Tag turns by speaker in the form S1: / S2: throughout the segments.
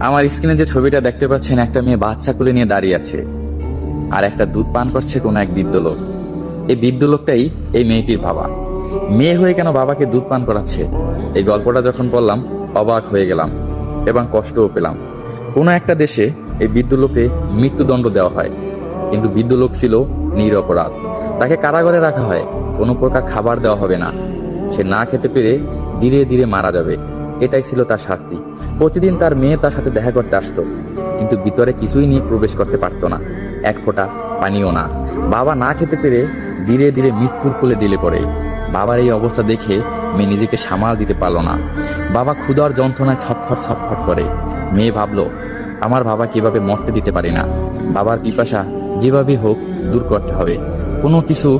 S1: আমার স্ক্রিনে যে ছবিটা দেখতে পাচ্ছেন, একটা মেয়ে বাচ্চা কোলে নিয়ে দাঁড়িয়ে আছে আর একটা দুধ পান করছে কোন এক বৃদ্ধ লোক। এই বৃদ্ধ লোকটাই এই মেয়েটির বাবা। মেয়ে হয়ে কেন বাবাকে দুধ পান করাচ্ছে? এই গল্পটা যখন বললাম, অবাক হয়ে গেলাম এবং কষ্টও পেলাম। কোনো একটা দেশে এই বৃদ্ধ লোকে মৃত্যুদণ্ড দেওয়া হয়। কিন্তু বৃদ্ধ লোক ছিল নিরপরাধ তাকে কারাগারে রাখা হয়। কোনো প্রকার খাবার দেওয়া হবে না। সে না খেতে পেরে ধীরে ধীরে মারা যাবে। এটাই ছিল তার শাস্তি। প্রতিদিন তার মেয়ে তার সাথে দেখা করতে আসতো, কিন্তু ভিতরে কিছুই নিয়ে প্রবেশ করতে পারতো না। এক ফোঁটা পানিও না। বাবা না খেতে পেরে ধীরে ধীরে মৃত্যুর কোলে দিলে পড়ে। বাবার এই অবস্থা দেখে মেয়ে নিজেকে সামাল দিতে পারল না। বাবা ক্ষুধার যন্ত্রণায় ছটফট ছটফট করে। মেয়ে ভাবলো, আমার বাবা কীভাবে মরতে দিতে পারি না? বাবার পিপাসা যেভাবে হোক দূর করতে হবে। কোনো কিছু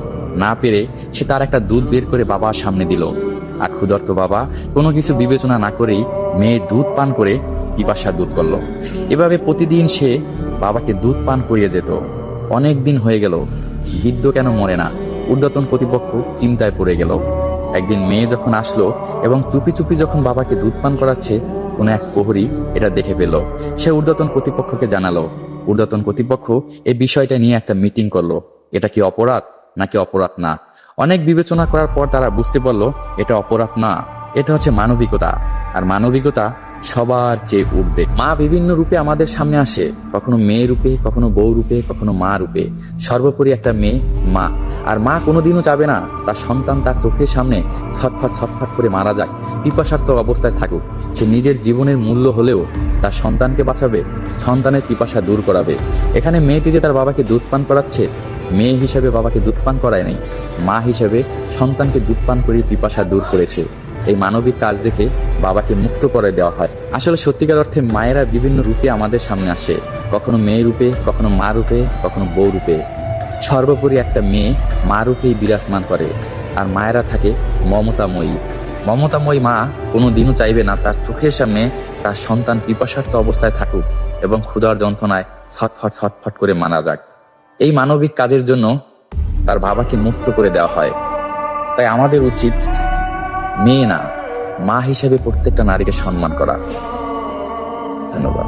S1: না পেরে সে তার একটা দুধ বের করে বাবার সামনে দিল। আর ক্ষুধার্ত বাবা কোনো কিছু বিবেচনা না করেই মেয়ের দুধ পান করে পিপাসা দূর করল। এভাবে প্রতিদিন সে বাবাকে দুধ পান করিয়ে যেত অনেক দিন হয়ে গেল, বৃদ্ধ কেন মরে না? ঊর্ধ্বতন কর্তৃপক্ষ চিন্তায় পড়ে গেল। একদিন মেয়ে যখন আসলো এবং চুপি চুপি যখন বাবাকে দুধ পান করাচ্ছে, কোনো এক প্রহরী এটা দেখে পেল সে ঊর্ধ্বতন কর্তৃপক্ষকে জানালো ঊর্ধ্বতন কর্তৃপক্ষ এই বিষয়টা নিয়ে একটা মিটিং করল। এটা কি অপরাধ নাকি অপরাধ না? অনেক বিবেচনা করার পর তারা বুঝতে পারল, এটা অপরাধ না, এটা হচ্ছে মানবিকতা। আর মানবিকতা সবার চেয়ে উঠবে মা বিভিন্ন রূপে আমাদের সামনে আসে, কখনো মেয়ে রূপে, কখনো বউ রূপে, কখনো মা রূপে। সর্বোপরি একটা মেয়ে, মা। আর মা কোনোদিনও যাবে না, তার সন্তান তার চোখের সামনে ছটফট ছটফট করে মারা যায়, পিপাসার্থ অবস্থায় থাকুক। সে নিজের জীবনের মূল্য হলেও তার সন্তানকে বাঁচাবে, সন্তানের পিপাসা দূর করাবে। এখানে মেয়েটি যে তার বাবাকে দুধ পান করাচ্ছে মেয়ে হিসেবে বাবাকে দুধ পান করায় নাই, মা হিসেবে সন্তানকে দুধ পান করে পিপাসা দূর করেছে। এই মানবিক কাজ দেখে বাবাকে মুক্ত করে দেওয়া হয়। আসলে সত্যিকার অর্থে মায়েরা বিভিন্ন রূপে আমাদের সামনে আসে। কখনো মেয়ে রূপে, কখনো মা রূপে, কখনো বউ রূপে। সর্বোপরি একটা মেয়ে মা রূপেই বিরাজমান করে, আর মায়েরা থাকে মমতাময়ী। মমতাময়ী মা কোনো দিনও চাইবে না তার চোখের সামনে তার সন্তান পিপাসার্থ অবস্থায় থাকুক এবং ক্ষুধার যন্ত্রণায় ছটফট ছটফট করে মারা যাক। এই মানবিক কাজের জন্য তার বাবাকে মুক্ত করে দেওয়া হয়। তাই আমাদের উচিত মেয়ে না, মা হিসেবে প্রত্যেকটা নারীকে সম্মান করা। ধন্যবাদ।